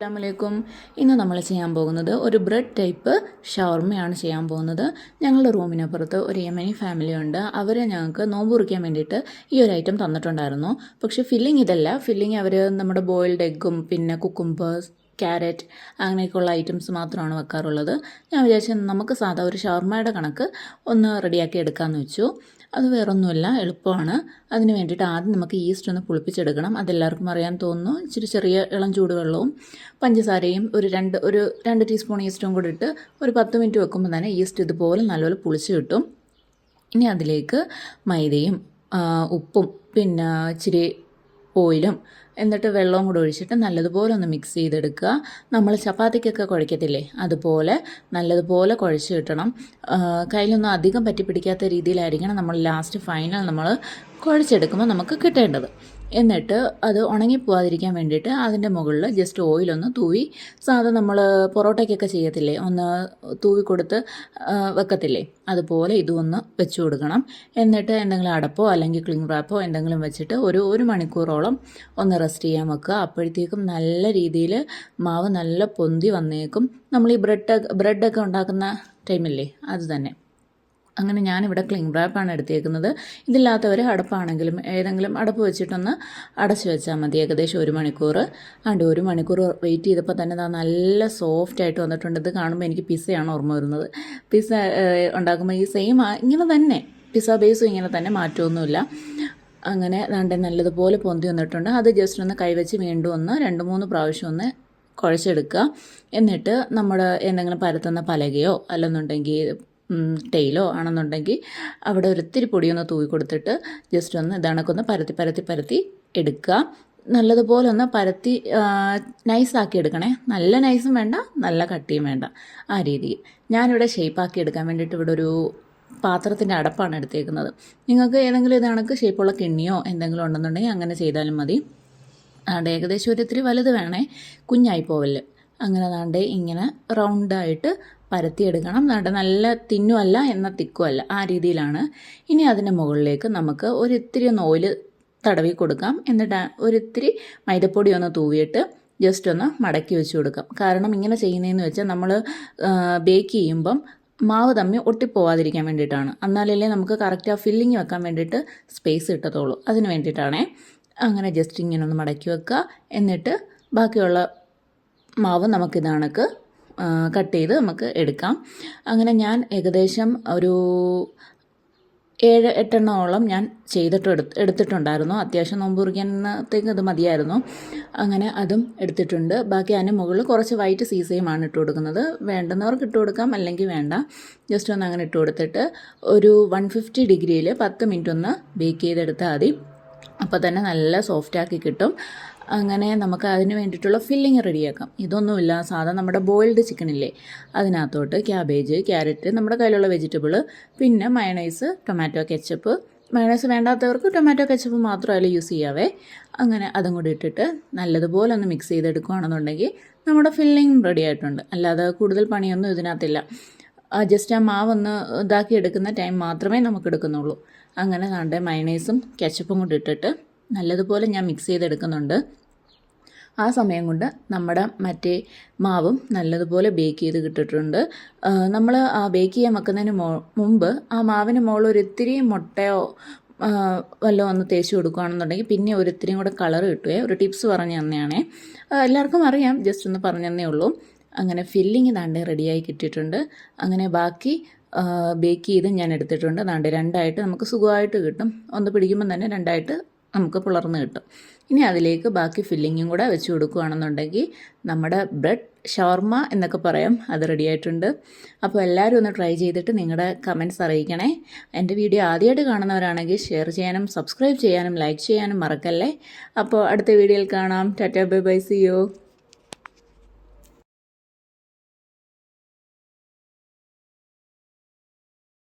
അസ്സാമലൈക്കും ഇന്ന് നമ്മൾ ചെയ്യാൻ പോകുന്നത് ഒരു ബ്രെഡ് ടൈപ്പ് ഷവർമയാണ് ചെയ്യാൻ പോകുന്നത്. ഞങ്ങളുടെ റൂമിനപ്പുറത്ത് ഒരു യമനി ഫാമിലി ഉണ്ട്. അവർ ഞങ്ങൾക്ക് നോമ്പ് കുറിക്കാൻ വേണ്ടിയിട്ട് ഈ ഒരു ഐറ്റം തന്നിട്ടുണ്ടായിരുന്നു. പക്ഷേ ഫില്ലിംഗ് ഇതല്ല. ഫില്ലിംഗ് അവർ നമ്മുടെ ബോയിൽഡ് എഗ്ഗും പിന്നെ കുക്കുംബേഴ്സ് ക്യാരറ്റ് അങ്ങനെയൊക്കെയുള്ള ഐറ്റംസ് മാത്രമാണ് വെക്കാറുള്ളത്. ഞാൻ വിചാരിച്ചത് നമുക്ക് സാധാ ഒരു ഷവർമയുടെ കണക്ക് ഒന്ന് റെഡിയാക്കി എടുക്കാമെന്ന് വെച്ചു. അത് വേറൊന്നുമല്ല എളുപ്പമാണ്. അതിന് വേണ്ടിയിട്ട് ആദ്യം നമുക്ക് ഈസ്റ്റ് ഒന്ന് പുളിപ്പിച്ചെടുക്കണം. അതെല്ലാവർക്കും അറിയാൻ തോന്നുന്നു. ഇച്ചിരി ചെറിയ ഇളം ചൂടുവെള്ളവും പഞ്ചസാരയും ഒരു രണ്ട് ഒരു രണ്ട് ടീസ്പൂൺ ഈസ്റ്റും കൂടി ഇട്ട് ഒരു പത്ത് മിനിറ്റ് വെക്കുമ്പോൾ തന്നെ ഈസ്റ്റ് ഇതുപോലെ നല്ലപോലെ പുളിച്ച് കിട്ടും. ഇനി അതിലേക്ക് മൈദയും ഉപ്പും പിന്നെ ഇച്ചിരി ഓയിലും എന്നിട്ട് വെള്ളവും കൂടെ ഒഴിച്ചിട്ട് നല്ലതുപോലെ ഒന്ന് മിക്സ് ചെയ്തെടുക്കുക. നമ്മൾ ചപ്പാത്തിക്കൊക്കെ കുഴക്കത്തില്ലേ? അതുപോലെ നല്ലതുപോലെ കുഴച്ച് കിട്ടണം. കയ്യിലൊന്നും അധികം പറ്റിപ്പിടിക്കാത്ത രീതിയിലായിരിക്കണം നമ്മൾ ലാസ്റ്റ് ഫൈനൽ നമ്മൾ കുഴച്ചെടുക്കുമ്പോൾ നമുക്ക് കിട്ടേണ്ടത്. എന്നിട്ട് അത് ഉണങ്ങിപ്പോവാതിരിക്കാൻ വേണ്ടിയിട്ട് അതിന്റെ മുകളിൽ ജസ്റ്റ് ഓയിലൊന്ന് തൂവി സാധാ നമ്മൾ പൊറോട്ടയ്ക്കൊക്കെ ചെയ്യത്തില്ലേ ഒന്ന് തൂവി കൊടുത്ത് വെക്കത്തില്ലേ അതുപോലെ ഇതൊന്ന് വെച്ച് കൊടുക്കണം. എന്നിട്ട് എന്തെങ്കിലും അടപ്പോ അല്ലെങ്കിൽ ക്ലിങ് റാപ്പോ എന്തെങ്കിലും വെച്ചിട്ട് ഒരു ഒരു മണിക്കൂറോളം ഒന്ന് റെസ്റ്റ് ചെയ്യാൻ വെക്കുക. അപ്പോഴത്തേക്കും നല്ല രീതിയിൽ മാവ് നല്ല പൊന്തി വന്നേക്കും. നമ്മൾ ഈ ബ്രെഡ് ബ്രെഡൊക്കെ ഉണ്ടാക്കുന്ന ടൈമില്ലേ അത് തന്നെ. അങ്ങനെ ഞാനിവിടെ ക്ലിംഗ് റാപ്പാണ് എടുത്തേക്കുന്നത്. ഇതില്ലാത്തവർ അടപ്പാണെങ്കിലും ഏതെങ്കിലും അടപ്പ് വെച്ചിട്ടൊന്ന് അടച്ചു വെച്ചാൽ മതി. ഏകദേശം ഒരു മണിക്കൂർ. ആണ്ട് ഒരു മണിക്കൂർ വെയിറ്റ് ചെയ്തപ്പോൾ തന്നെ നല്ല സോഫ്റ്റ് ആയിട്ട് വന്നിട്ടുണ്ട്. ഇത് കാണുമ്പോൾ എനിക്ക് പിസ്സയാണ് ഓർമ്മ വരുന്നത്. പിസ്സ ഉണ്ടാക്കുമ്പോൾ ഈ സെയിം ഇങ്ങനെ തന്നെ. പിസ്സ ബേസും ഇങ്ങനെ തന്നെ മാറ്റമൊന്നുമില്ല അങ്ങനെ ദാണ്ടെ നല്ലതുപോലെ പൊന്തി വന്നിട്ടുണ്ട്. അത് ജസ്റ്റ് ഒന്ന് കൈവച്ച് വീണ്ടും ഒന്ന് രണ്ട് മൂന്ന് പ്രാവശ്യം ഒന്ന് കുഴച്ചെടുക്കുക എന്നിട്ട് നമ്മുടെ എന്തെങ്കിലും പരത്തുന്ന പലകയോ അല്ലെന്നുണ്ടെങ്കിൽ ടെയിലോ ആണെന്നുണ്ടെങ്കിൽ അവിടെ ഒരിത്തിരി പൊടിയൊന്ന് തൂവി കൊടുത്തിട്ട് ജസ്റ്റ് ഒന്ന് ഇതണക്കൊന്ന് പരത്തി പരത്തി പരത്തി എടുക്കുക. നല്ലതുപോലെ ഒന്ന് പരത്തി നൈസാക്കി എടുക്കണേ. നല്ല നൈസും വേണ്ട നല്ല കട്ടിയും വേണ്ട ആ രീതിയിൽ. ഞാനിവിടെ ഷേപ്പാക്കി എടുക്കാൻ വേണ്ടിയിട്ട് ഇവിടെ ഒരു പാത്രത്തിന്റെ അടപ്പാണ് എടുത്തേക്കുന്നത്. നിങ്ങൾക്ക് ഏതെങ്കിലും ഇത് ഷേപ്പുള്ള കിണ്ണിയോ എന്തെങ്കിലും ഉണ്ടെന്നുണ്ടെങ്കിൽ അങ്ങനെ ചെയ്താലും മതി. അവിടെ ഏകദേശം ഒരു ഇത്തിരി വലുത് വേണേ. കുഞ്ഞായി പോവല്ല് അങ്ങനെ ദാണ്ട് ഇങ്ങനെ റൗണ്ടായിട്ട് പരത്തിയെടുക്കണം. ദാണ്ട് നല്ല തിന്നുമല്ല എന്ന തിക്കുമല്ല ആ രീതിയിലാണ്. ഇനി അതിന്റെ മുകളിലേക്ക് നമുക്ക് ഒരിത്തിരി ഒന്ന് ഓയിൽ തടവി കൊടുക്കാം. എന്നിട്ട് ഒരിത്തിരി മൈദപ്പൊടി ഒന്ന് തൂവിയിട്ട് ജസ്റ്റ് ഒന്ന് മടക്കി വെച്ച് കൊടുക്കാം. കാരണം ഇങ്ങനെ ചെയ്യുന്നതെന്ന് വെച്ചാൽ നമ്മൾ ബേക്ക് ചെയ്യുമ്പം മാവ് തമ്മിൽ ഒട്ടിപ്പോവാതിരിക്കാൻ വേണ്ടിയിട്ടാണ്. എന്നാലല്ലേ നമുക്ക് കറക്റ്റ് ആ ഫില്ലിങ് വെക്കാൻ വേണ്ടിയിട്ട് സ്പേസ് കിട്ടത്തുള്ളൂ. അതിന് വേണ്ടിയിട്ടാണേ. അങ്ങനെ ജസ്റ്റ് ഇങ്ങനെ ഒന്ന് മടക്കി വെക്കുക. എന്നിട്ട് ബാക്കിയുള്ള മാവ് നമുക്കിതാണക്ക് കട്ട് ചെയ്ത് നമുക്ക് എടുക്കാം. അങ്ങനെ ഞാൻ ഏകദേശം ഒരു ഏഴ് എട്ടെണ്ണോളം ഞാൻ ചെയ്തിട്ട് എടുത്ത് എടുത്തിട്ടുണ്ടായിരുന്നു. അത്യാവശ്യം നോമ്പ് കുറിക്കാനത്തേക്ക് ഇത് മതിയായിരുന്നു. അങ്ങനെ അതും എടുത്തിട്ടുണ്ട്. ബാക്കി അതിന് മുകളിൽ കുറച്ച് വൈറ്റ് സീസയുമാണ് ഇട്ട് കൊടുക്കുന്നത്. വേണ്ടുന്നവർക്ക് ഇട്ട് കൊടുക്കാം അല്ലെങ്കിൽ വേണ്ട. ജസ്റ്റ് ഒന്ന് അങ്ങനെ ഇട്ട് കൊടുത്തിട്ട് ഒരു വൺ ഫിഫ്റ്റി ഡിഗ്രിയിൽ പത്ത് മിനിറ്റ് ഒന്ന് ബേക്ക് ചെയ്തെടുത്താൽ മതി. അപ്പോൾ തന്നെ നല്ല സോഫ്റ്റാക്കി കിട്ടും. അങ്ങനെ നമുക്ക് അതിന് വേണ്ടിയിട്ടുള്ള ഫില്ലിങ് റെഡിയാക്കാം ഇതൊന്നുമില്ല. സാധാ നമ്മുടെ ബോയിൽഡ് ചിക്കൻ ഇല്ലേ? അതിനകത്തോട്ട് ക്യാബേജ് ക്യാരറ്റ് നമ്മുടെ കയ്യിലുള്ള വെജിറ്റബിൾ പിന്നെ മയണൈസ് ടൊമാറ്റോ കെച്ചപ്പ് മയണൈസ് വേണ്ടാത്തവർക്ക് ടൊമാറ്റോ കെച്ചപ്പ് മാത്രമല്ല യൂസ് ചെയ്യാവേ? അങ്ങനെ അതും കൂടി ഇട്ടിട്ട് നല്ലതുപോലെ ഒന്ന് മിക്സ് ചെയ്തെടുക്കുകയാണെന്നുണ്ടെങ്കിൽ നമ്മുടെ ഫില്ലിങ് റെഡി ആയിട്ടുണ്ട്. അല്ലാതെ കൂടുതൽ പണിയൊന്നും ഇതിനകത്തില്ല. ജസ്റ്റ് ആ മാവൊന്ന് ഇതാക്കി എടുക്കുന്ന ടൈം മാത്രമേ നമുക്ക് എടുക്കുന്നുള്ളൂ. അങ്ങനെ കണ്ടേ മയണൈസും കെച്ചപ്പും കൂടി ഇട്ടിട്ട് നല്ലതുപോലെ ഞാൻ മിക്സ് ചെയ്തെടുക്കുന്നുണ്ട്. ആ സമയം കൊണ്ട് നമ്മുടെ മറ്റേ മാവും നല്ലതുപോലെ ബേക്ക് ചെയ്ത് കിട്ടിയിട്ടുണ്ട്. നമ്മൾ ആ ബേക്ക് ചെയ്യാൻ വെക്കുന്നതിന് മുമ്പ് ആ മാവിന് മുകളിൽ ഒരിത്തിരി മുട്ടയോ വല്ലതും ഒന്ന് തേച്ച് കൊടുക്കുകയാണെന്നുണ്ടെങ്കിൽ പിന്നെ ഒരിത്തിരിയും കൂടെ കളർ കിട്ടുകയെ ഒരു ടിപ്സ് പറഞ്ഞു തന്നെയാണേ. എല്ലാവർക്കും അറിയാം. ജസ്റ്റ് ഒന്ന് പറഞ്ഞു തന്നേ ഉള്ളൂ. അങ്ങനെ ഫില്ലിങ് താണ്ടേ റെഡിയായി കിട്ടിയിട്ടുണ്ട്. അങ്ങനെ ബാക്കി ബേക്ക് ചെയ്ത് ഞാൻ എടുത്തിട്ടുണ്ട്. ദാണ്ട് രണ്ടായിട്ട് നമുക്ക് സുഖമായിട്ട് കിട്ടും. ഒന്ന് പിടിക്കുമ്പോൾ തന്നെ രണ്ടായിട്ട് നമുക്ക് പിളർന്ന് കിട്ടും. ഇനി അതിലേക്ക് ബാക്കി ഫില്ലിങ്ങും കൂടെ വെച്ച് കൊടുക്കുകയാണെന്നുണ്ടെങ്കിൽ നമ്മുടെ ബ്രെഡ് ഷവർമ എന്നൊക്കെ പറയാം അത് റെഡി ആയിട്ടുണ്ട്. അപ്പോൾ എല്ലാവരും ഒന്ന് ട്രൈ ചെയ്തിട്ട് നിങ്ങളുടെ കമന്റ്സ് അറിയിക്കണേ. എന്റെ വീഡിയോ ആദ്യമായിട്ട് കാണുന്നവരാണെങ്കിൽ ഷെയർ ചെയ്യാനും സബ്സ്ക്രൈബ് ചെയ്യാനും ലൈക്ക് ചെയ്യാനും മറക്കല്ലേ? അപ്പോൾ അടുത്ത വീഡിയോയിൽ കാണാം. Tata bye bye see you